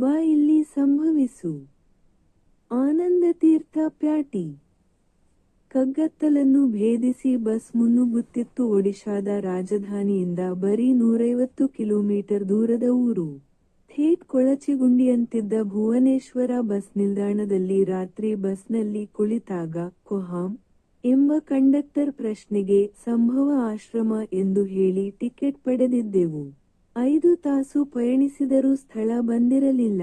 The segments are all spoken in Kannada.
ಬಾ, ಇಲ್ಲಿ ಸಂಭವಿಸು. ಆನಂದತೀರ್ಥ ಪ್ಯಾಟಿ. ಕಗ್ಗತ್ತಲನ್ನು ಭೇದಿಸಿ ಬಸ್ ಮುನ್ನುಗ್ಗುತ್ತಿತ್ತು ಒಡಿಶಾದ ರಾಜಧಾನಿಯಿಂದ ಬರೀ ನೂರೈವತ್ತು ಕಿಲೋಮೀಟರ್ ದೂರದ ಊರು. ಥೇಟ್ ಕೊಳಚಿಗುಂಡಿಯಂತಿದ್ದ ಭುವನೇಶ್ವರ ಬಸ್ ನಿಲ್ದಾಣದಲ್ಲಿ ರಾತ್ರಿ ಬಸ್ನಲ್ಲಿ ಕುಳಿತಾಗ ಕೊಹಾಂ ಎಂಬ ಕಂಡಕ್ಟರ್ ಪ್ರಶ್ನೆಗೆ ಸಂಭವ ಆಶ್ರಮ ಎಂದು ಹೇಳಿ ಟಿಕೆಟ್ ಪಡೆದಿದ್ದೆವು. ಐದು ತಾಸು ಪಯಣಿಸಿದರೂ ಸ್ಥಳ ಬಂದಿರಲಿಲ್ಲ.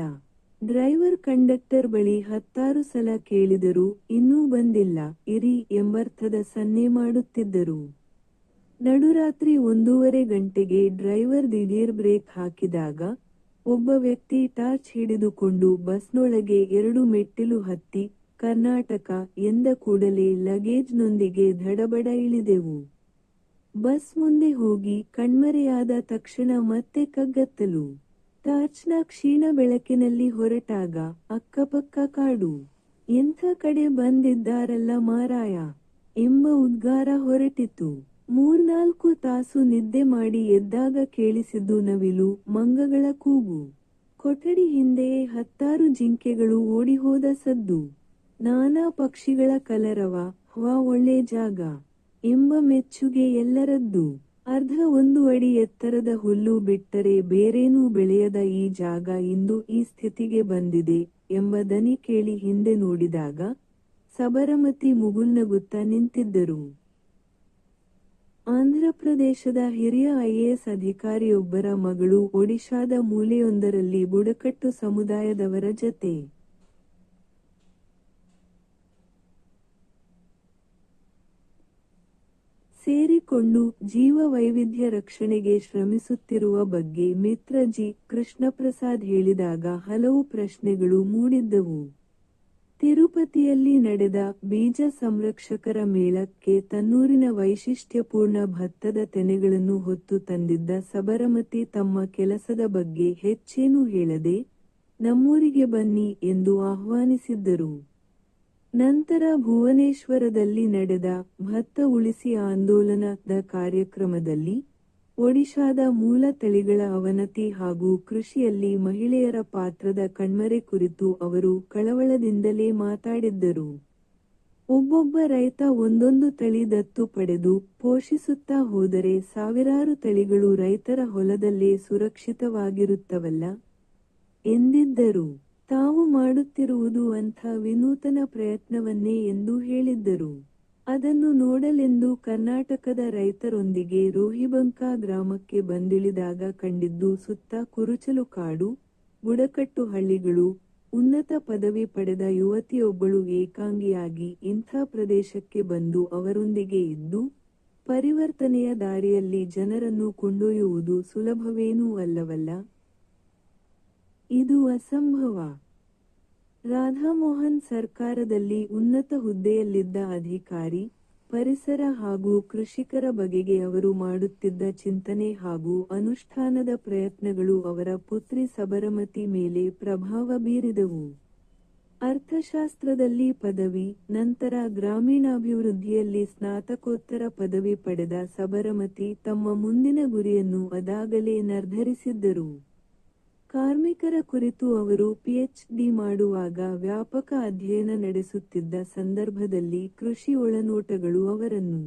ಡ್ರೈವರ್ ಕಂಡಕ್ಟರ್ ಬಳಿ ಹತ್ತಾರು ಸಲ ಕೇಳಿದರೂ ಇನ್ನೂ ಬಂದಿಲ್ಲ. ಇರಿ ಎಂಬರ್ಥದ ಸನ್ನೆ ಮಾಡುತ್ತಿದ್ದರು. ನಡುರಾತ್ರಿ ಒಂದೂವರೆ ಗಂಟೆಗೆ ಡ್ರೈವರ್ ದಿಢೀರ್ ಬ್ರೇಕ್ ಹಾಕಿದಾಗ ಒಬ್ಬ ವ್ಯಕ್ತಿ ಟಾರ್ಚ್ ಹಿಡಿದುಕೊಂಡು ಬಸ್ನೊಳಗೆ ಎರಡು ಮೆಟ್ಟಿಲು ಹತ್ತಿ ಕರ್ನಾಟಕ ಎಂದ ಕೂಡಲೇ ಲಗೇಜ್ನೊಂದಿಗೆ ಧಡಬಡ ಇಳಿದೆವು. ಬಸ್ ಮುಂದೆ ಹೋಗಿ ಕಣ್ಮರೆಯಾದ ತಕ್ಷಣ ಮತ್ತೆ ಕಗ್ಗತ್ತಲು. ಟಾರ್ಚ್ನ ಕ್ಷೀಣ ಬೆಳಕಿನಲ್ಲಿ ಹೊರಟಾಗ, ಅಕ್ಕಪಕ್ಕ ಕಾಡು, ಎಂಥ ಕಡೆ ಬಂದಿದ್ದಾರಲ್ಲ ಮಾರಾಯ? ಎಂಬ ಉದ್ಗಾರ ಹೊರಟಿತು. ಮೂರ್ನಾಲ್ಕು ತಾಸು ನಿದ್ದೆ ಮಾಡಿ ಎದ್ದಾಗ ಕೇಳಿಸಿದ್ದು ನವಿಲು ಮಂಗಗಳ ಕೂಗು. ಕೊಠಡಿ ಹಿಂದೆಯೇ ಹತ್ತಾರು ಜಿಂಕೆಗಳು ಓಡಿಹೋದ ಸದ್ದು. ನಾನಾ ಪಕ್ಷಿಗಳ ಕಲರವ ಹವಾ ಒಳ್ಳೆ ಜಾಗ. ಎಂಬ ಮೆಚ್ಚುಗೆ ಎಲ್ಲರದ್ದು. ಅರ್ಧ ಒಂದು ಅಡಿ ಎತ್ತರದ ಹುಲ್ಲು ಬಿಟ್ಟರೆ ಬೇರೇನೂ ಬೆಳೆಯದ ಈ ಜಾಗ ಇಂದು ಈ ಸ್ಥಿತಿಗೆ ಬಂದಿದೆ ಎಂಬ ದನಿ ಕೇಳಿ ಹಿಂದೆ ನೋಡಿದಾಗ ಸಬರಮತಿ ಮುಗುಲ್ನಗುತ್ತ ನಿಂತಿದ್ದರು. ಆಂಧ್ರಪ್ರದೇಶದ ಹಿರಿಯ ಐಎಎಸ್ ಅಧಿಕಾರಿಯೊಬ್ಬರ ಮಗಳು ಒಡಿಶಾದ ಮೂಲೆಯೊಂದರಲ್ಲಿ ಬುಡಕಟ್ಟು ಸಮುದಾಯದವರ ಜತೆ. ಸೇರಿಕೊಂಡು ಜೀವ ವೈವಿಧ್ಯ ರಕ್ಷಣೆಗೆ ಶ್ರಮಿಸುತ್ತಿರುವ ಬಗ್ಗೆ ಮಿತ್ರಜಿ ಕೃಷ್ಣಪ್ರಸಾದ್ ಹೇಳಿದಾಗ ಹಲವು ಪ್ರಶ್ನೆಗಳು ಮೂಡಿದ್ದವು. ತಿರುಪತಿಯಲ್ಲಿ ನಡೆದ ಬೀಜ ಸಂರಕ್ಷಕರ ಮೇಳಕ್ಕೆ ತನ್ನೂರಿನ ವೈಶಿಷ್ಟ್ಯಪೂರ್ಣ ಭತ್ತದ ತೆನೆಗಳನ್ನು ಹೊತ್ತು ತಂದಿದ್ದ ಸಬರಮತಿ ತಮ್ಮ ಕೆಲಸದ ಬಗ್ಗೆ ಹೆಚ್ಚೇನೂ ಹೇಳದೆ, ನಮ್ಮೂರಿಗೆ ಬನ್ನಿ ಎಂದು ಆಹ್ವಾನಿಸಿದ್ದರು. ನಂತರ ಭುವನೇಶ್ವರದಲ್ಲಿ ನಡೆದ ಭತ್ತ ಉಳಿಸಿ ಆಂದೋಲನದ ಕಾರ್ಯಕ್ರಮದಲ್ಲಿ ಒಡಿಶಾದ ಮೂಲ ತಳಿಗಳ ಅವನತಿ ಹಾಗೂ ಕೃಷಿಯಲ್ಲಿ ಮಹಿಳೆಯರ ಪಾತ್ರದ ಕಣ್ಮರೆ ಕುರಿತು ಅವರು ಕಳವಳದಿಂದಲೇ ಮಾತಾಡಿದ್ದರು. ಒಬ್ಬೊಬ್ಬ ರೈತ ಒಂದೊಂದು ತಳಿ ದತ್ತು ಪಡೆದು ಪೋಷಿಸುತ್ತಾ ಹೋದರೆ ಸಾವಿರಾರು ತಳಿಗಳು ರೈತರ ಹೊಲದಲ್ಲೇ ಸುರಕ್ಷಿತವಾಗಿರುತ್ತವಲ್ಲ? ಎಂದಿದ್ದರು. ತಾವು ಮಾಡುತ್ತಿರುವುದು ಅಂಥ ವಿನೂತನ ಪ್ರಯತ್ನವನ್ನೇ ಎಂದು ಹೇಳಿದ್ದರು. ಅದನ್ನು ನೋಡಲೆಂದು ಕರ್ನಾಟಕದ ರೈತರೊಂದಿಗೆ ರೋಹಿಬಂಕಾ ಗ್ರಾಮಕ್ಕೆ ಬಂದಿಳಿದಾಗ ಕಂಡಿದ್ದು ಸುತ್ತ ಕುರುಚಲು ಕಾಡು, ಬುಡಕಟ್ಟು ಹಳ್ಳಿಗಳು, ಉನ್ನತ ಪದವಿ ಪಡೆದ ಯುವತಿಯೊಬ್ಬಳು ಏಕಾಂಗಿಯಾಗಿ ಇಂಥ ಪ್ರದೇಶಕ್ಕೆ ಬಂದು ಅವರೊಂದಿಗೆ ಇದ್ದು, ಪರಿವರ್ತನೆಯ ದಾರಿಯಲ್ಲಿ ಜನರನ್ನು ಕೊಂಡೊಯ್ಯುವುದು ಸುಲಭವೇನೂ ಅಲ್ಲವಲ್ಲ. ಇದು ಅಸಂಭವ. ರಾಧಾಮೋಹನ್ ಸರ್ಕಾರದಲ್ಲಿ ಉನ್ನತ ಹುದ್ದೆಯಲ್ಲಿದ್ದ ಅಧಿಕಾರಿ, ಪರಿಸರ ಹಾಗೂ ಕೃಷಿಕರ ಬಗೆಗೆ ಅವರು ಮಾಡುತ್ತಿದ್ದ ಚಿಂತನೆ ಹಾಗೂ ಅನುಷ್ಠಾನದ ಪ್ರಯತ್ನಗಳು ಅವರ ಪುತ್ರಿ ಸಬರಮತಿ ಮೇಲೆ ಪ್ರಭಾವ ಬೀರಿದವು. ಅರ್ಥಶಾಸ್ತ್ರದಲ್ಲಿ ಪದವಿ, ನಂತರ ಗ್ರಾಮೀಣಾಭಿವೃದ್ಧಿಯಲ್ಲಿ ಸ್ನಾತಕೋತ್ತರ ಪದವಿ ಪಡೆದ ಸಬರಮತಿ ತಮ್ಮ ಮುಂದಿನ ಗುರಿಯನ್ನು ಅದಾಗಲೇ ನಿರ್ಧರಿಸಿದ್ದರು. ಕಾರ್ಮಿಕರ ಕುರಿತು ಅವರು ಪಿಎಚ್ಡಿ ಮಾಡುವಾಗ ವ್ಯಾಪಕ ಅಧ್ಯಯನ ನಡೆಸುತ್ತಿದ್ದ ಸಂದರ್ಭದಲ್ಲಿ ಕೃಷಿ ಒಳನೋಟಗಳು ಅವರನ್ನು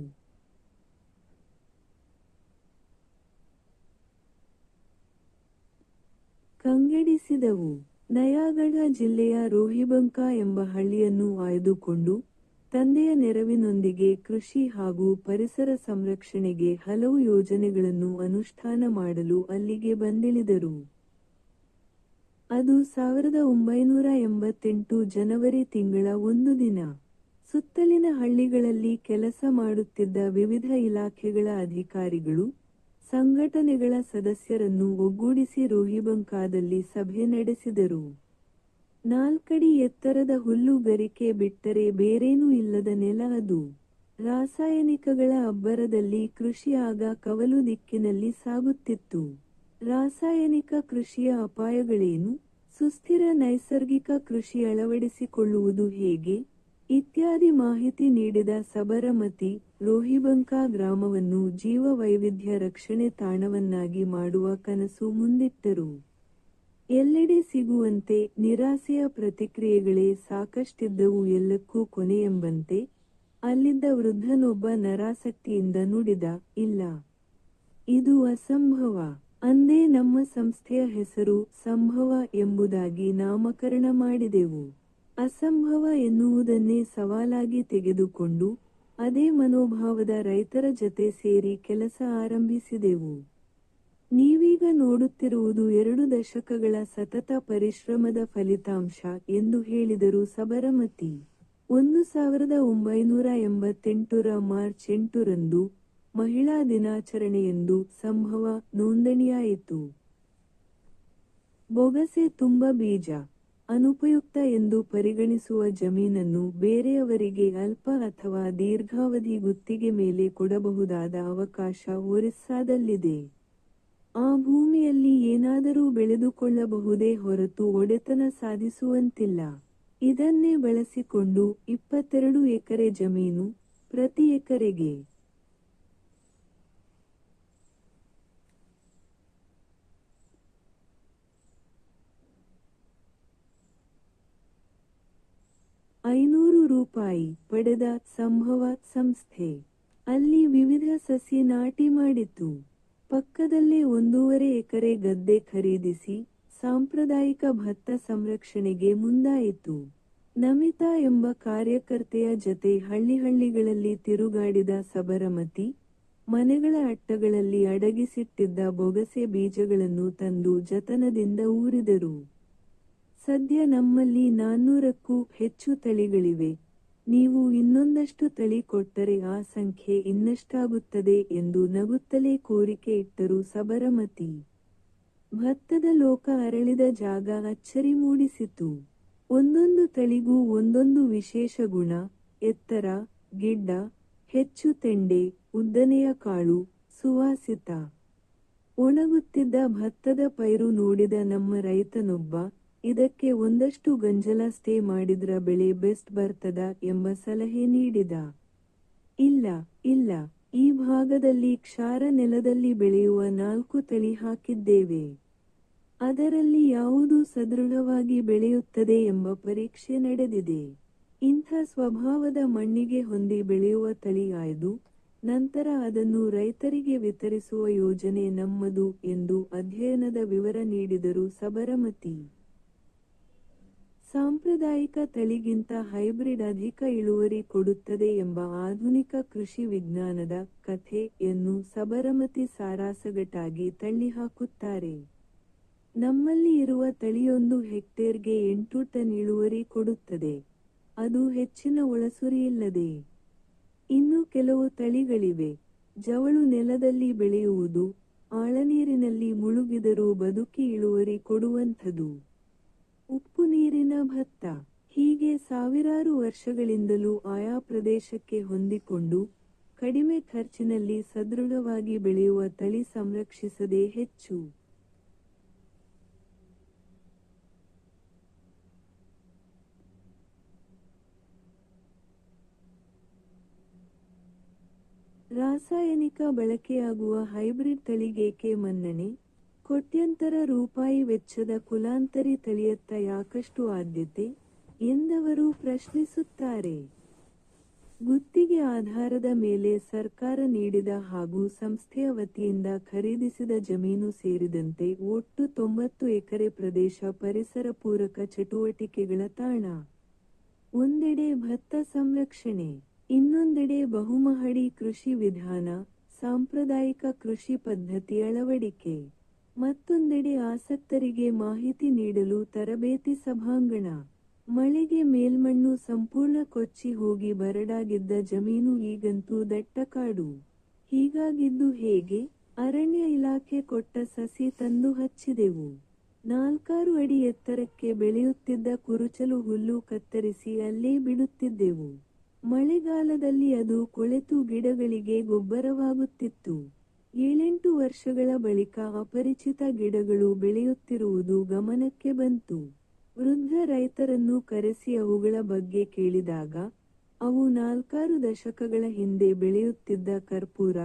ಕಂಗೆಡಿಸಿದವು. ನಯಾಗಢ ಜಿಲ್ಲೆಯ ರೋಹಿಬಂಕ ಎಂಬ ಹಳ್ಳಿಯನ್ನು ಆಯ್ದುಕೊಂಡು ತಂದೆಯ ನೆರವಿನೊಂದಿಗೆ ಕೃಷಿ ಹಾಗೂ ಪರಿಸರ ಸಂರಕ್ಷಣೆಗೆ ಹಲವು ಯೋಜನೆಗಳನ್ನು ಅನುಷ್ಠಾನ ಮಾಡಲು ಅಲ್ಲಿಗೆ ಬಂದಿಳಿದರು. ಅದು ಸಾವಿರದ ಒಂಬೈನೂರ ಎಂಬತ್ತೆಂಟು ಜನವರಿ ತಿಂಗಳ ಒಂದು ದಿನ. ಸುತ್ತಲಿನ ಹಳ್ಳಿಗಳಲ್ಲಿ ಕೆಲಸ ಮಾಡುತ್ತಿದ್ದ ವಿವಿಧ ಇಲಾಖೆಗಳ ಅಧಿಕಾರಿಗಳು, ಸಂಘಟನೆಗಳ ಸದಸ್ಯರನ್ನು ಒಗ್ಗೂಡಿಸಿ ರೋಹಿಬಂಕಾದಲ್ಲಿ ಸಭೆ ನಡೆಸಿದರು. ನಾಲ್ಕಡಿ ಎತ್ತರದ ಹುಲ್ಲುಗರಿಕೆ ಬಿಟ್ಟರೆ ಬೇರೇನೂ ಇಲ್ಲದ ನೆಲ ಅದು. ರಾಸಾಯನಿಕಗಳ ಅಬ್ಬರದಲ್ಲಿ ಕೃಷಿ ಕವಲು ದಿಕ್ಕಿನಲ್ಲಿ ಸಾಗುತ್ತಿತ್ತು. ರಾಸಾಯನಿಕ ಕೃಷಿಯ ಅಪಾಯಗಳೇನು? ಸುಸ್ಥಿರ ನೈಸರ್ಗಿಕ ಕೃಷಿ ಅಳವಡಿಸಿಕೊಳ್ಳುವುದು ಹೇಗೆ? ಇತ್ಯಾದಿ ಮಾಹಿತಿ ನೀಡಿದ ಸಬರಮತಿ ರೋಹಿಬಂಕಾ ಗ್ರಾಮವನ್ನು ಜೀವ ವೈವಿಧ್ಯ ರಕ್ಷಣೆ ತಾಣವನ್ನಾಗಿ ಮಾಡುವ ಕನಸು ಮುಂದಿಟ್ಟರು. ಎಲ್ಲೆಡೆ ಸಿಗುವಂತೆ ನಿರಾಸೆಯ ಪ್ರತಿಕ್ರಿಯೆಗಳೇ ಸಾಕಷ್ಟಿದ್ದವು ಎಲ್ಲಕ್ಕೂ ಕೊನೆಯೆಂಬಂತೆ ಅಲ್ಲಿದ್ದ ವೃದ್ಧನೊಬ್ಬ ನರಾಸಕ್ತಿಯಿಂದ ನುಡಿದ, ಇಲ್ಲ, ಇದು ಅಸಂಭವ. ಅಂದೇ ನಮ್ಮ ಸಂಸ್ಥೆಯ ಹೆಸರು ಸಂಭವ ಎಂಬುದಾಗಿ ನಾಮಕರಣ ಮಾಡಿದೆವು. ಅಸಂಭವ ಎನ್ನುವುದನ್ನೇ ಸವಾಲಾಗಿ ತೆಗೆದುಕೊಂಡು ಅದೇ ಮನೋಭಾವದ ರೈತರ ಜತೆ ಸೇರಿ ಕೆಲಸ ಆರಂಭಿಸಿದೆವು. ನೀವೀಗ ನೋಡುತ್ತಿರುವುದು ಎರಡು ದಶಕಗಳ ಸತತ ಪರಿಶ್ರಮದ ಫಲಿತಾಂಶ ಎಂದು ಹೇಳಿದರು ಸಬರಮತಿ. ಒಂದು ಸಾವಿರದ ಒಂಬೈನೂರ ಎಂಬತ್ತೆಂಟರ ಮಾರ್ಚ್ ಎಂಟರಂದು ಮಹಿಳಾ ದಿನಾಚರಣೆಯೆಂದು ಸಂಭವ ನೋಂದಣಿಯಾಯಿತು. ಬೊಗಸೆ ತುಂಬ ಬೀಜ, ಅನುಪಯುಕ್ತ ಎಂದು ಪರಿಗಣಿಸುವ ಜಮೀನನ್ನು ಬೇರೆಯವರಿಗೆ ಅಲ್ಪ ಅಥವಾ ದೀರ್ಘಾವಧಿ ಗುತ್ತಿಗೆ ಮೇಲೆ ಕೊಡಬಹುದಾದ ಅವಕಾಶ ಒರಿಸ್ಸಾದಲ್ಲಿದೆ. ಆ ಭೂಮಿಯಲ್ಲಿ ಏನಾದರೂ ಬೆಳೆದುಕೊಳ್ಳಬಹುದೇ ಹೊರತು ಒಡೆತನ ಸಾಧಿಸುವಂತಿಲ್ಲ. ಇದನ್ನೇ ಬಳಸಿಕೊಂಡು ಇಪ್ಪತ್ತೆರಡು ಎಕರೆ ಜಮೀನು ಪ್ರತಿ ಎಕರೆಗೆ ಐನೂರು ರೂಪಾಯಿ ಪಡೆದ ಸಂಭವ ಸಂಸ್ಥೆ. ಅಲ್ಲಿ ವಿವಿಧ ಸಸಿ ನಾಟಿ ಮಾಡಿತು ಪಕ್ಕದಲ್ಲೇ ಒಂದೂವರೆ ಎಕರೆ ಗದ್ದೆ ಖರೀದಿಸಿ ಸಾಂಪ್ರದಾಯಿಕ ಭತ್ತ ಸಂರಕ್ಷಣೆಗೆ ಮುಂದಾಯಿತು. ನಮಿತಾ ಎಂಬ ಕಾರ್ಯಕರ್ತೆಯ ಜತೆ ಹಳ್ಳಿ ಹಳ್ಳಿಗಳಲ್ಲಿ ತಿರುಗಾಡಿದ ಸಬರಮತಿ, ಮನೆಗಳ ಅಟ್ಟಗಳಲ್ಲಿ ಅಡಗಿಸಿಟ್ಟಿದ್ದ ಬೊಗಸೆ ಬೀಜಗಳನ್ನು ತಂದು ಜತನದಿಂದ ಊರಿದರು. ಸದ್ಯ ನಮ್ಮಲ್ಲಿ ನಾನ್ನೂರಕ್ಕೂ ಹೆಚ್ಚು ತಳಿಗಳಿವೆ. ನೀವು ಇನ್ನೊಂದಷ್ಟು ತಳಿ ಕೊಟ್ಟರೆ ಆ ಸಂಖ್ಯೆ ಇನ್ನಷ್ಟಾಗುತ್ತದೆ ಎಂದು ನಗುತ್ತಲೇ ಕೋರಿಕೆ ಇಟ್ಟರು ಸಬರಮತಿ. ಭತ್ತದ ಲೋಕ ಅರಳಿದ ಜಾಗ ಅಚ್ಚರಿ ಮೂಡಿಸಿತು. ಒಂದೊಂದು ತಳಿಗೂ ಒಂದೊಂದು ವಿಶೇಷ ಗುಣ, ಎತ್ತರ, ಗಿಡ್ಡ, ಹೆಚ್ಚು ತೆಂಡೆ, ಉದ್ದನೆಯ ಕಾಳು, ಸುವಾಸಿತ. ಒಣಗುತ್ತಿದ್ದ ಭತ್ತದ ಪೈರು ನೋಡಿದ ನಮ್ಮ ರೈತನೊಬ್ಬ ಇದಕ್ಕೆ ಒಂದಷ್ಟು ಗಂಜಲ ಸ್ಟೇ ಮಾಡಿದ್ರ ಬೆಳೆ ಬೆಸ್ಟ್ ಬರ್ತದ ಎಂಬ ಸಲಹೆ ನೀಡಿದ. ಇಲ್ಲ ಇಲ್ಲ, ಈ ಭಾಗದಲ್ಲಿ ಕ್ಷಾರ ನೆಲದಲ್ಲಿ ಬೆಳೆಯುವ ನಾಲ್ಕು ತಳಿ ಹಾಕಿದ್ದೇವೆ. ಅದರಲ್ಲಿ ಯಾವುದು ಸದೃಢವಾಗಿ ಬೆಳೆಯುತ್ತದೆ ಎಂಬ ಪರೀಕ್ಷೆ ನಡೆದಿದೆ. ಇಂಥ ಸ್ವಭಾವದ ಮಣ್ಣಿಗೆ ಹೊಂದಿ ಬೆಳೆಯುವ ತಳಿ ಆಯ್ದು ನಂತರ ಅದನ್ನು ರೈತರಿಗೆ ವಿತರಿಸುವ ಯೋಜನೆ ನಮ್ಮದು ಎಂದು ಅಧ್ಯಯನದ ವಿವರ ನೀಡಿದರು ಸಬರಮತಿ. ಸಾಂಪ್ರದಾಯಿಕ ತಳಿಗಿಂತ ಹೈಬ್ರಿಡ್ ಅಧಿಕ ಇಳುವರಿ ಕೊಡುತ್ತದೆ ಎಂಬ ಆಧುನಿಕ ಕೃಷಿ ವಿಜ್ಞಾನದ ಕಥೆಯನ್ನು ಸಬರಮತಿ ಸಾರಾಸಗಟಾಗಿ ತಳ್ಳಿಹಾಕುತ್ತಾರೆ. ನಮ್ಮಲ್ಲಿ ಇರುವ ತಳಿಯೊಂದು ಹೆಕ್ಟೇರ್ಗೆ ಎಂಟು ಟನ್ ಇಳುವರಿ ಕೊಡುತ್ತದೆ. ಅದು ಹೆಚ್ಚಿನ ಒಳಸುರಿಯಿಲ್ಲದೆ. ಇನ್ನು ಕೆಲವು ತಳಿಗಳಿವೆ. ಜವಳು ನೆಲದಲ್ಲಿ ಬೆಳೆಯುವುದು, ಆಳನೀರಿನಲ್ಲಿ ಮುಳುಗಿದರೂ ಬದುಕಿ ಇಳುವರಿ ಕೊಡುವಂಥದು. ಉಪ್ಪು ನೀರಿನ ಭತ್ತ ಹೀಗೆ ಸಾವಿರಾರು ವರ್ಷಗಳಿಂದಲೂ ಆಯಾ ಪ್ರದೇಶಕ್ಕೆ ಹೊಂದಿಕೊಂಡು ಕಡಿಮೆ ಖರ್ಚಿನಲ್ಲಿ ಸದೃಢವಾಗಿ ಬೆಳೆಯುವ ತಳಿ ಸಂರಕ್ಷಿಸದೇ ಹೆಚ್ಚು. ರಾಸಾಯನಿಕ ಬಳಕೆಯಾಗುವ ಹೈಬ್ರಿಡ್ ತಳಿಗೇಕೆ ಮನ್ನಣೆ? ಕೋಟ್ಯಂತರ ರೂಪಾಯಿ ವೆಚ್ಚದ ಕುಲಾಂತರಿ ತಳಿಯತ್ತ ಯಾಕಷ್ಟು ಆದ್ಯತೆ? ಎಂದವರು ಪ್ರಶ್ನಿಸುತ್ತಾರೆ. ಗುತ್ತಿಗೆ ಆಧಾರದ ಮೇಲೆ ಸರ್ಕಾರ ನೀಡಿದ ಹಾಗೂ ಸಂಸ್ಥೆಯ ವತಿಯಿಂದ ಖರೀದಿಸಿದ ಜಮೀನು ಸೇರಿದಂತೆ ಒಟ್ಟು ತೊಂಬತ್ತು ಎಕರೆ ಪ್ರದೇಶ ಪರಿಸರ ಪೂರಕ ಚಟುವಟಿಕೆಗಳ ತಾಣ. ಒಂದೆಡೆ ಭತ್ತ ಸಂರಕ್ಷಣೆ, ಇನ್ನೊಂದೆಡೆ ಬಹುಮಹಡಿ ಕೃಷಿ ವಿಧಾನ, ಸಾಂಪ್ರದಾಯಿಕ ಕೃಷಿ ಪದ್ಧತಿ ಅಳವಡಿಕೆ. ಮತ್ತೊಂದೆಡೆ ಆಸಕ್ತರಿಗೆ ಮಾಹಿತಿ ನೀಡಲು ತರಬೇತಿ ಸಭಾಂಗಣ. ಮಳೆಗೆ ಮೇಲ್ಮಣ್ಣು ಸಂಪೂರ್ಣ ಕೊಚ್ಚಿ ಹೋಗಿ ಬರಡಾಗಿದ್ದ ಜಮೀನು ಈಗಂತೂ ದಟ್ಟಕಾಡು. ಹೀಗಾಗಿದ್ದು ಹೇಗೆ? ಅರಣ್ಯ ಇಲಾಖೆ ಕೊಟ್ಟ ಸಸಿ ತಂದು ಹಚ್ಚಿದೆವು. ನಾಲ್ಕಾರು ಅಡಿ ಎತ್ತರಕ್ಕೆ ಬೆಳೆಯುತ್ತಿದ್ದ ಕುರುಚಲು ಹುಲ್ಲು ಕತ್ತರಿಸಿ ಅಲ್ಲೇ ಬಿಡುತ್ತಿದ್ದೆವು. ಮಳೆಗಾಲದಲ್ಲಿ ಅದು ಕೊಳೆತು ಗಿಡಗಳಿಗೆ ಗೊಬ್ಬರವಾಗುತ್ತಿತ್ತು. ಏಳೆಂಟು ವರ್ಷಗಳ ಬಳಿಕ ಅಪರಿಚಿತ ಗಿಡಗಳು ಬೆಳೆಯುತ್ತಿರುವುದು ಗಮನಕ್ಕೆ ಬಂತು. ವೃದ್ಧ ರೈತರನ್ನು ಕರೆಸಿ ಅವುಗಳ ಬಗ್ಗೆ ಕೇಳಿದಾಗ, ಅವು ನಾಲ್ಕಾರು ದಶಕಗಳ ಹಿಂದೆ ಬೆಳೆಯುತ್ತಿದ್ದ ಕರ್ಪೂರ,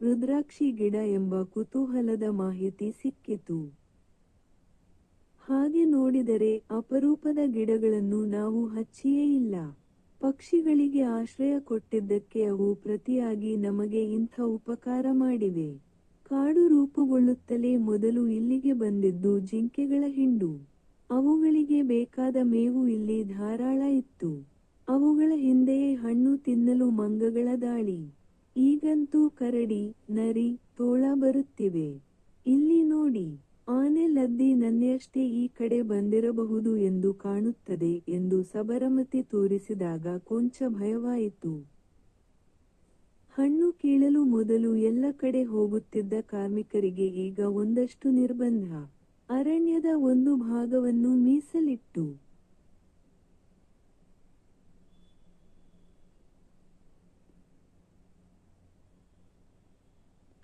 ರುದ್ರಾಕ್ಷಿ ಗಿಡ ಎಂಬ ಕುತೂಹಲದ ಮಾಹಿತಿ ಸಿಕ್ಕಿತು. ಹಾಗೆ ನೋಡಿದರೆ ಅಪರೂಪದ ಗಿಡಗಳನ್ನು ನಾವು ಹಚ್ಚಿಯೇ ಇಲ್ಲ. ಪಕ್ಷಿಗಳಿಗೆ ಆಶ್ರಯ ಕೊಟ್ಟಿದ್ದಕ್ಕೆ ಅವು ಪ್ರತಿಯಾಗಿ ನಮಗೆ ಇಂಥ ಉಪಕಾರ ಮಾಡಿವೆ. ಕಾಡು ರೂಪುಗೊಳ್ಳುತ್ತಲೇ ಮೊದಲು ಇಲ್ಲಿಗೆ ಬಂದಿದ್ದು ಜಿಂಕೆಗಳ ಹಿಂಡು. ಅವುಗಳಿಗೆ ಬೇಕಾದ ಮೇವು ಇಲ್ಲಿ ಧಾರಾಳ ಇತ್ತು. ಅವುಗಳ ಹಿಂದೆಯೇ ಹಣ್ಣು ತಿನ್ನಲು ಮಂಗಗಳ ದಾಳಿ. ಈಗಂತೂ ಕರಡಿ, ನರಿ, ತೋಳ ಬರುತ್ತಿವೆ. ಇಲ್ಲಿ ನೋಡಿ. ಆನೆ ಲದ್ದಿ ನನ್ನಷ್ಟೇ ಈ ಕಡೆ ಬಂದಿರಬಹುದು ಎಂದು ಕಾಣುತ್ತದೆ ಎಂದು ಸಬರಮತಿ ತೋರಿಸಿದಾಗ ಕೊಂಚ ಭಯವಾಯಿತು. ಹಣ್ಣು ಕೀಳಲು ಮೊದಲು ಎಲ್ಲ ಕಡೆ ಹೋಗುತ್ತಿದ್ದ ಕಾರ್ಮಿಕರಿಗೆ ಈಗ ಒಂದಷ್ಟು ನಿರ್ಬಂಧ. ಅರಣ್ಯದ ಒಂದು ಭಾಗವನ್ನು ಮೀಸಲಿಟ್ಟು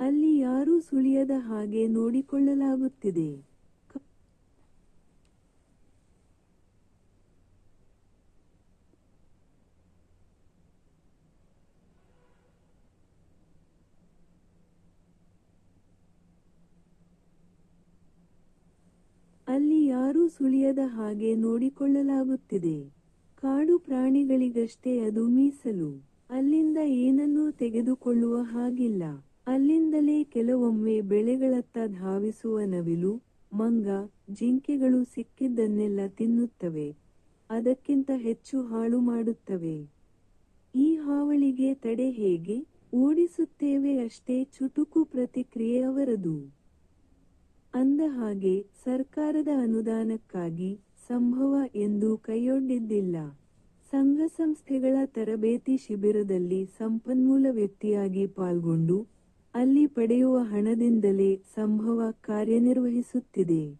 ಅಲ್ಲಿ ಯಾರೂ ಸುಳಿಯದ ಹಾಗೆ ನೋಡಿಕೊಳ್ಳಲಾಗುತ್ತಿದೆ. ಅಲ್ಲಿ ಯಾರೂ ಸುಳಿಯದ ಹಾಗೆ ನೋಡಿಕೊಳ್ಳಲಾಗುತ್ತಿದೆ. ಕಾಡು ಪ್ರಾಣಿಗಳಿಗಷ್ಟೇ ಅದು ಮೀಸಲು. ಅಲ್ಲಿಂದ ಏನನ್ನೂ ತೆಗೆದುಕೊಳ್ಳುವ ಹಾಗಿಲ್ಲ. ಅಲ್ಲಿಂದಲೇ ಕೆಲವೊಮ್ಮೆ ಬೆಳೆಗಳತ್ತ ಧಾವಿಸುವ ನವಿಲು, ಮಂಗ, ಜಿಂಕೆಗಳು ಸಿಕ್ಕಿದ್ದನ್ನೆಲ್ಲ ತಿನ್ನುತ್ತವೆ. ಅದಕ್ಕಿಂತ ಹೆಚ್ಚು ಹಾಳು ಮಾಡುತ್ತವೆ. ಈ ಹಾವಳಿಗೆ ತಡೆ ಹೇಗೆ? ಓಡಿಸುತ್ತೇವೆ ಅಷ್ಟೇ ಚುಟುಕು ಪ್ರತಿಕ್ರಿಯೆ ಅವರದು. ಅಂದ ಹಾಗೆ ಸರ್ಕಾರದ ಅನುದಾನಕ್ಕಾಗಿ ಸಂಭವ ಎಂದು ಕೈಯೊಡ್ಡಿದ್ದಿಲ್ಲ. ಸಂಘ ಸಂಸ್ಥೆಗಳ ತರಬೇತಿ ಶಿಬಿರದಲ್ಲಿ ಸಂಪನ್ಮೂಲ ವ್ಯಕ್ತಿಯಾಗಿ ಪಾಲ್ಗೊಂಡು ಅಲ್ಲಿ ಪಡೆಯುವ ಹಣದಿಂದಲೇ ಸಂಭವ ಕಾರ್ಯನಿರ್ವಹಿಸುತ್ತಿದೆ.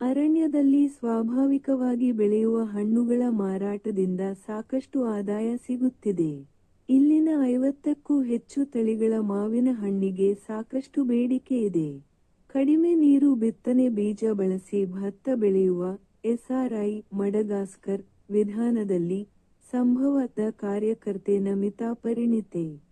ಅರಣ್ಯದಲ್ಲಿ ಸ್ವಾಭಾವಿಕವಾಗಿ ಬೆಳೆಯುವ ಹಣ್ಣುಗಳ ಮಾರಾಟದಿಂದ ಸಾಕಷ್ಟು ಆದಾಯ ಸಿಗುತ್ತಿದೆ. ಇಲ್ಲಿನ ಐವತ್ತಕ್ಕೂ ಹೆಚ್ಚು ತಳಿಗಳ ಮಾವಿನ ಹಣ್ಣಿಗೆ ಸಾಕಷ್ಟು ಬೇಡಿಕೆ ಇದೆ. ಕಡಿಮೆ ನೀರು ಬಿತ್ತನೆ ಬೀಜ ಬಳಸಿ ಭತ್ತ ಬೆಳೆಯುವ ಎಸ್ಆರ್ಐ ಮಡಗಾಸ್ಕರ್ ವಿಧಾನದಲ್ಲಿ ಸಂಭವದ ಕಾರ್ಯಕರ್ತೆ ನಮಿತಾ ಪರಿಣಿತೆ.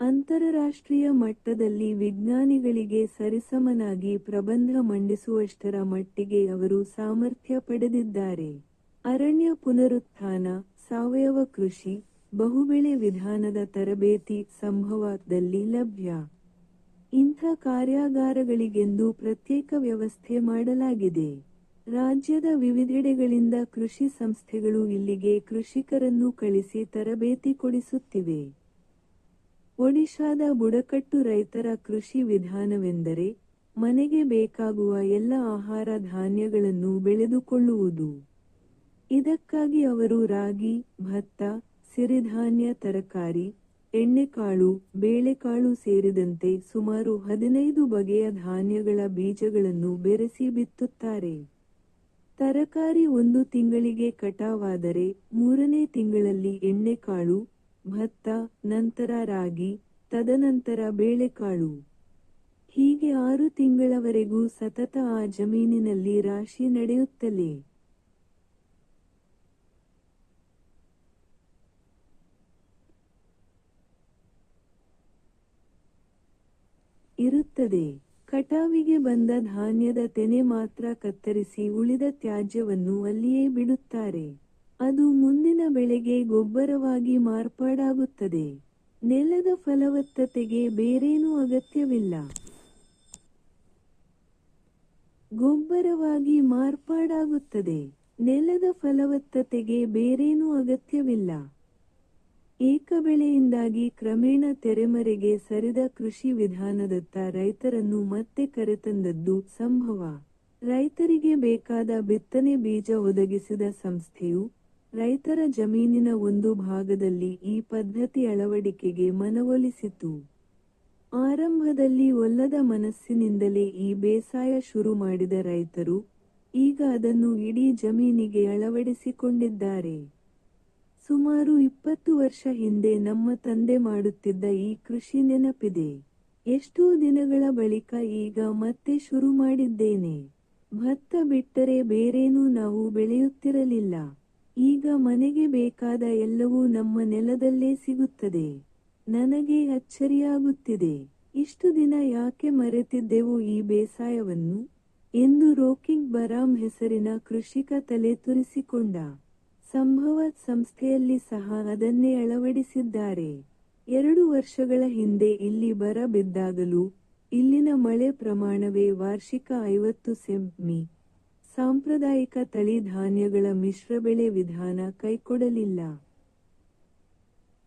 ಅಂತಾರಾಷ್ಟ್ರೀಯ ಮಟ್ಟದಲ್ಲಿ ವಿಜ್ಞಾನಿಗಳಿಗೆ ಸರಿಸಮನಾಗಿ ಪ್ರಬಂಧ ಮಂಡಿಸುವಷ್ಟರ ಮಟ್ಟಿಗೆ ಅವರು ಸಾಮರ್ಥ್ಯ ಪಡೆದಿದ್ದಾರೆ. ಅರಣ್ಯ ಪುನರುತ್ಥಾನ, ಸಾವಯವ ಕೃಷಿ, ಬಹುಬೆಳೆ ವಿಧಾನದ ತರಬೇತಿ ಸಂಭವದಲ್ಲಿ ಲಭ್ಯ. ಇಂಥ ಕಾರ್ಯಾಗಾರಗಳಿಗೆಂದು ಪ್ರತ್ಯೇಕ ವ್ಯವಸ್ಥೆ ಮಾಡಲಾಗಿದೆ. ರಾಜ್ಯದ ವಿವಿಧೆಡೆಗಳಿಂದ ಕೃಷಿ ಸಂಸ್ಥೆಗಳು ಇಲ್ಲಿಗೆ ಕೃಷಿಕರನ್ನು ಕಳಿಸಿ ತರಬೇತಿ ಕೊಡಿಸುತ್ತಿವೆ. ಒಡಿಶಾದ ಬುಡಕಟ್ಟು ರೈತರ ಕೃಷಿ ವಿಧಾನವೆಂದರೆ ಮನೆಗೆ ಬೇಕಾಗುವ ಎಲ್ಲ ಆಹಾರ ಧಾನ್ಯಗಳನ್ನು ಬೆಳೆದುಕೊಳ್ಳುವುದು. ಇದಕ್ಕಾಗಿ ಅವರು ರಾಗಿ, ಭತ್ತ, ಸಿರಿಧಾನ್ಯ, ತರಕಾರಿ, ಎಣ್ಣೆಕಾಳು, ಬೇಳೆಕಾಳು ಸೇರಿದಂತೆ ಸುಮಾರು ಹದಿನೈದು ಬಗೆಯ ಧಾನ್ಯಗಳ ಬೀಜಗಳನ್ನು ಬೆರೆಸಿ ಬಿತ್ತುತ್ತಾರೆ. ತರಕಾರಿ ಒಂದು ತಿಂಗಳಿಗೆ ಕಟಾವಾದರೆ ಮೂರನೇ ತಿಂಗಳಲ್ಲಿ ಎಣ್ಣೆಕಾಳು ಭತ್ತ, ನಂತರ ರಾಗಿ, ತದನಂತರ ಬೇಳೆಕಾಳು. ಹೀಗೆ ಆರು ತಿಂಗಳವರೆಗೂ ಸತತ ಆ ಜಮೀನಿನಲ್ಲಿ ರಾಶಿ ನಡೆಯುತ್ತಲೇ. ಇರುತ್ತದೆ. ಕಟಾವಿಗೆ ಬಂದ ಧಾನ್ಯದ ತೆನೆ ಮಾತ್ರ ಕತ್ತರಿಸಿ ಉಳಿದ ತ್ಯಾಜ್ಯವನ್ನು ಅಲ್ಲಿಯೇ ಬಿಡುತ್ತಾರೆ. ಅದು ಮುಂದಿನ ಬೆಳೆಗೆ ಗೊಬ್ಬರವಾಗಿ ಮಾರ್ಪಾಡಾಗುತ್ತದೆ. ನೆಲದ ಫಲವತ್ತತೆಗೆ ಬೇರೇನೂ ಅಗತ್ಯವಿಲ್ಲ. ಗೊಬ್ಬರವಾಗಿ ಮಾರ್ಪಾಡಾಗುತ್ತದೆ. ನೆಲದ ಫಲವತ್ತತೆಗೆ ಬೇರೇನೂ ಅಗತ್ಯವಿಲ್ಲ. ಏಕಬೆಳೆಯಿಂದಾಗಿ ಕ್ರಮೇಣ ತೆರೆಮರೆಗೆ ಸರಿದ ಕೃಷಿ ವಿಧಾನದತ್ತ ರೈತರನ್ನು ಮತ್ತೆ ಕರೆತಂದದ್ದು ಸಂಭವ. ರೈತರಿಗೆ ಬೇಕಾದ ಬಿತ್ತನೆ ಬೀಜ ಒದಗಿಸಿದ ಸಂಸ್ಥೆಯು ರೈತರ ಜಮೀನಿನ ಒಂದು ಭಾಗದಲ್ಲಿ ಈ ಪದ್ಧತಿ ಅಳವಡಿಕೆಗೆ ಮನವೊಲಿಸಿತು. ಆರಂಭದಲ್ಲಿ ಒಲ್ಲದ ಮನಸ್ಸಿನಿಂದಲೇ ಈ ಬೇಸಾಯ ಶುರು ಮಾಡಿದ ರೈತರು ಈಗ ಅದನ್ನು ಇಡೀ ಜಮೀನಿಗೆ ಅಳವಡಿಸಿಕೊಂಡಿದ್ದಾರೆ. ಸುಮಾರು ಇಪ್ಪತ್ತು ವರ್ಷ ಹಿಂದೆ ನಮ್ಮ ತಂದೆ ಮಾಡುತ್ತಿದ್ದ ಈ ಕೃಷಿ ನೆನಪಿದೆ. ಎಷ್ಟೋ ದಿನಗಳ ಬಳಿಕ ಈಗ ಮತ್ತೆ ಶುರು ಮಾಡಿದ್ದೇನೆ. ಭತ್ತ ಬಿಟ್ಟರೆ ಬೇರೇನೂ ನಾವು ಬೆಳೆಯುತ್ತಿರಲಿಲ್ಲ. ಈಗ ಮನೆಗೆ ಬೇಕಾದ ಎಲ್ಲವೂ ನಮ್ಮ ನೆಲದಲ್ಲೇ ಸಿಗುತ್ತದೆ. ನನಗೆ ಅಚ್ಚರಿಯಾಗುತ್ತಿದೆ. ಇಷ್ಟು ದಿನ ಯಾಕೆ ಮರೆತಿದ್ದೆವು ಈ ಬೇಸಾಯವನ್ನು? ಎಂದು ರೋಕಿಂಗ್ ಬರಾಮ್ ಹೆಸರಿನ ಕೃಷಿಕ ತಲೆ ತುರಿಸಿಕೊಂಡ. ಸಂಭವ ಸಂಸ್ಥೆಯಲ್ಲಿ ಸಹ ಅದನ್ನೇ ಅಳವಡಿಸಿದ್ದಾರೆ. ಎರಡು ವರ್ಷಗಳ ಹಿಂದೆ ಇಲ್ಲಿ ಬರ ಬಿದ್ದಾಗಲೂ, ಇಲ್ಲಿನ ಮಳೆ ಪ್ರಮಾಣವೇ ವಾರ್ಷಿಕ ಐವತ್ತು ಸೆಂಮಿ ಸಾಂಪ್ರದಾಯಿಕ ತಳಿ ಧಾನ್ಯಗಳ ಮಿಶ್ರಬೆಳೆ ವಿಧಾನ ಕೈಕೊಡಲಿಲ್ಲ.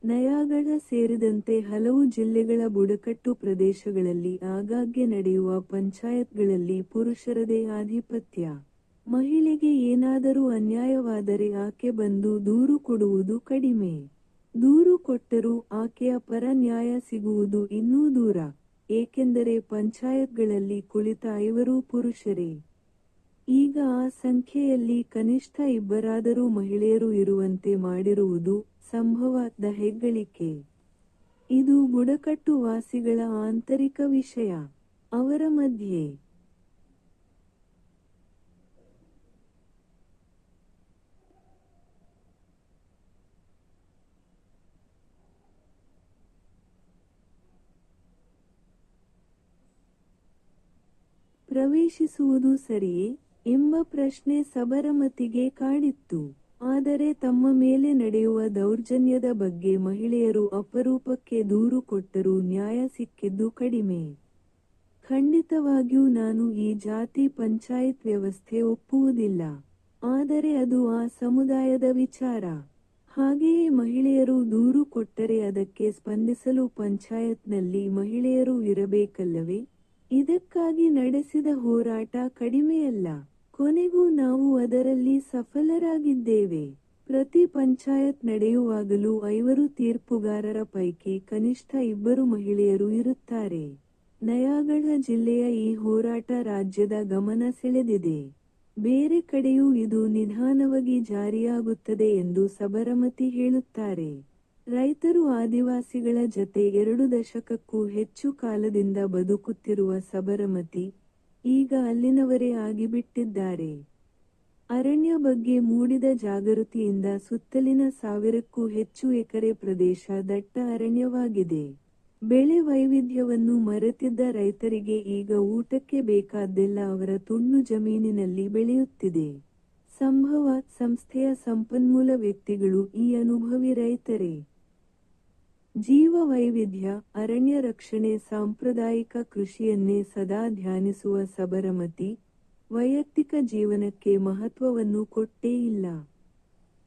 ನಯಾಗಢ ಸೇರಿದಂತೆ ಹಲವು ಜಿಲ್ಲೆಗಳ ಬುಡಕಟ್ಟು ಪ್ರದೇಶಗಳಲ್ಲಿ ಆಗಾಗ್ಗೆ ನಡೆಯುವ ಪಂಚಾಯತ್ಗಳಲ್ಲಿ ಪುರುಷರದೇ ಆಧಿಪತ್ಯ. ಮಹಿಳೆಗೆ ಏನಾದರೂ ಅನ್ಯಾಯವಾದರೆ ಆಕೆ ಬಂದು ದೂರು ಕೊಡುವುದು ಕಡಿಮೆ. ದೂರು ಕೊಟ್ಟರೂ ಆಕೆಯ ಪರ ನ್ಯಾಯ ಸಿಗುವುದು ಇನ್ನೂ ದೂರ. ಏಕೆಂದರೆ ಪಂಚಾಯತ್ಗಳಲ್ಲಿ ಕುಳಿತ ಐವರೂ ಪುರುಷರೇ. ಈಗ ಆ ಸಂಖ್ಯೆಯಲ್ಲಿ ಕನಿಷ್ಠ ಇಬ್ಬರಾದರೂ ಮಹಿಳೆಯರು ಇರುವಂತೆ ಮಾಡಿರುವುದು ಸಂಭವದ ಹೆಗ್ಗಳಿಕೆ. ಇದು ಬುಡಕಟ್ಟು ವಾಸಿಗಳ ಆಂತರಿಕ ವಿಷಯ. ಅವರ ಮಧ್ಯೆ. ಪ್ರವೇಶಿಸುವುದು ಸರಿಯೇ? ಎಂಬ ಪ್ರಶ್ನೆ ಸಬರಮತಿಗೆ ಕಾಡಿತ್ತು. ಆದರೆ ತಮ್ಮ ಮೇಲೆ ನಡೆಯುವ ದೌರ್ಜನ್ಯದ ಬಗ್ಗೆ ಮಹಿಳೆಯರು ಅಪರೂಪಕ್ಕೆ ದೂರು ಕೊಟ್ಟರೂ ನ್ಯಾಯ ಸಿಕ್ಕಿದ್ದು ಕಡಿಮೆ. ಖಂಡಿತವಾಗಿಯೂ ನಾನು ಈ ಜಾತಿ ಪಂಚಾಯತ್ ವ್ಯವಸ್ಥೆ ಒಪ್ಪುವುದಿಲ್ಲ. ಆದರೆ ಅದು ಆ ಸಮುದಾಯದ ವಿಚಾರ. ಹಾಗೆಯೇ ಮಹಿಳೆಯರು ದೂರು ಕೊಟ್ಟರೆ ಅದಕ್ಕೆ ಸ್ಪಂದಿಸಲು ಪಂಚಾಯತ್ನಲ್ಲಿ ಮಹಿಳೆಯರು ಇರಬೇಕಲ್ಲವೇ? ಇದಕ್ಕಾಗಿ ನಡೆಸಿದ ಹೋರಾಟ ಕಡಿಮೆಯಲ್ಲ. ಕೊನೆಗೂ ನಾವು ಅದರಲ್ಲಿ ಸಫಲರಾಗಿದ್ದೇವೆ. ಪ್ರತಿ ಪಂಚಾಯತ್ ನಡೆಯುವಾಗಲೂ ಐವರು ತೀರ್ಪುಗಾರರ ಪೈಕಿ ಕನಿಷ್ಠ ಇಬ್ಬರು ಮಹಿಳೆಯರು ಇರುತ್ತಾರೆ. ನಯಾಗಢ ಜಿಲ್ಲೆಯ ಈ ಹೋರಾಟ ರಾಜ್ಯದ ಗಮನ ಸೆಳೆದಿದೆ. ಬೇರೆ ಕಡೆಯೂ ಇದು ನಿಧಾನವಾಗಿ ಜಾರಿಯಾಗುತ್ತದೆ ಎಂದು ಸಬರಮತಿ ಹೇಳುತ್ತಾರೆ. ರೈತರು ಆದಿವಾಸಿಗಳ ಜತೆ ಎರಡು ದಶಕಕ್ಕೂ ಹೆಚ್ಚು ಕಾಲದಿಂದ ಬದುಕುತ್ತಿರುವ ಸಬರಮತಿ ಈಗ ಅಲ್ಲಿನವರೇ ಆಗಿಬಿಟ್ಟಿದ್ದಾರೆ. ಅರಣ್ಯ ಬಗ್ಗೆ ಮೂಡಿದ ಜಾಗೃತಿಯಿಂದ ಸುತ್ತಲಿನ ಸಾವಿರಕ್ಕೂ ಹೆಚ್ಚು ಎಕರೆ ಪ್ರದೇಶ ದಟ್ಟ ಅರಣ್ಯವಾಗಿದೆ. ಬೆಳೆ ವೈವಿಧ್ಯವನ್ನು ಮರೆತಿದ್ದ ರೈತರಿಗೆ ಈಗ ಊಟಕ್ಕೆ ಬೇಕಾದ್ದೆಲ್ಲ ಅವರ ತುಂಡು ಜಮೀನಿನಲ್ಲಿ ಬೆಳೆಯುತ್ತಿದೆ. ಸಂಭವ, ಸಂಸ್ಥೆಯ ಸಂಪನ್ಮೂಲ ವ್ಯಕ್ತಿಗಳು ಈ ಅನುಭವಿ ರೈತರೇ. ಜೀವ ವೈವಿಧ್ಯ ಅರಣ್ಯ ರಕ್ಷಣೆ, ಸಾಂಪ್ರದಾಯಿಕ ಕೃಷಿಯನ್ನೇ ಸದಾ ಧ್ಯಾನಿಸುವ ಸಬರಮತಿ, ವೈಯಕ್ತಿಕ ಜೀವನಕ್ಕೆ ಮಹತ್ವವನ್ನು ಕೊಟ್ಟೇ ಇಲ್ಲ.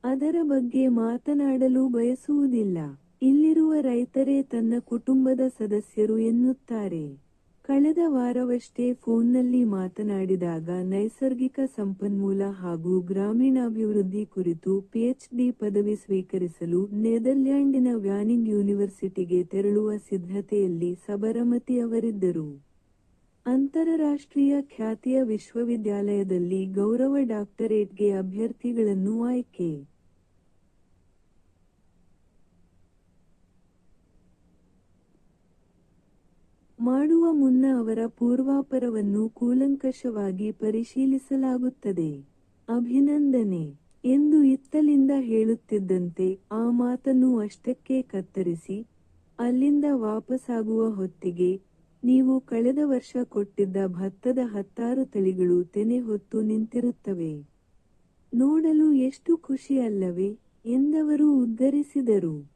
ಅದರ ಬಗ್ಗೆ ಮಾತನಾಡಲು ಬಯಸುವುದಿಲ್ಲ. ಇಲ್ಲಿರುವ ರೈತರೇ ತನ್ನ ಕುಟುಂಬದ ಸದಸ್ಯರು ಎನ್ನುತ್ತಾರೆ. ಕಳೆದ ವಾರವಷ್ಟೇ ಫೋನ್ನಲ್ಲಿ ಮಾತನಾಡಿದಾಗ ನೈಸರ್ಗಿಕ ಸಂಪನ್ಮೂಲ ಹಾಗೂ ಗ್ರಾಮೀಣಾಭಿವೃದ್ಧಿ ಕುರಿತು ಪಿಎಚ್ಡಿ ಪದವಿ ಸ್ವೀಕರಿಸಲು ನೆದರ್ಲ್ಯಾಂಡಿನ ವ್ಯಾನಿಂಗ್ ಯೂನಿವರ್ಸಿಟಿಗೆ ತೆರಳುವ ಸಿದ್ಧತೆಯಲ್ಲಿ ಸಬರಮತಿ ಅವರಿದ್ದರು. ಅಂತಾರಾಷ್ಟ್ರೀಯ ಖ್ಯಾತಿಯ ವಿಶ್ವವಿದ್ಯಾಲಯದಲ್ಲಿ ಗೌರವ ಡಾಕ್ಟರೇಟ್ಗೆ ಅಭ್ಯರ್ಥಿಗಳನ್ನು ಆಯ್ಕೆ ಮಾಡುವ ಮುನ್ನ ಅವರ ಪೂರ್ವಾಪರವನ್ನು ಕೂಲಂಕಷವಾಗಿ ಪರಿಶೀಲಿಸಲಾಗುತ್ತದೆ. ಅಭಿನಂದನೆ ಎಂದು ಇತ್ತಲಿಂದ ಹೇಳುತ್ತಿದ್ದಂತೆ ಆ ಮಾತನ್ನು ಅಷ್ಟಕ್ಕೆ ಕತ್ತರಿಸಿ, ಅಲ್ಲಿಂದ ವಾಪಸಾಗುವ ಹೊತ್ತಿಗೆ ನೀವು ಕಳೆದ ವರ್ಷ ಕೊಟ್ಟಿದ್ದ ಭತ್ತದ ಹತ್ತಾರು ತಳಿಗಳು ತೆನೆ ಹೊತ್ತು ನಿಂತಿರುತ್ತವೆ. ನೋಡಲು ಎಷ್ಟು ಖುಷಿ ಅಲ್ಲವೇ ಎಂದವರು ಉದ್ಗರಿಸಿದರು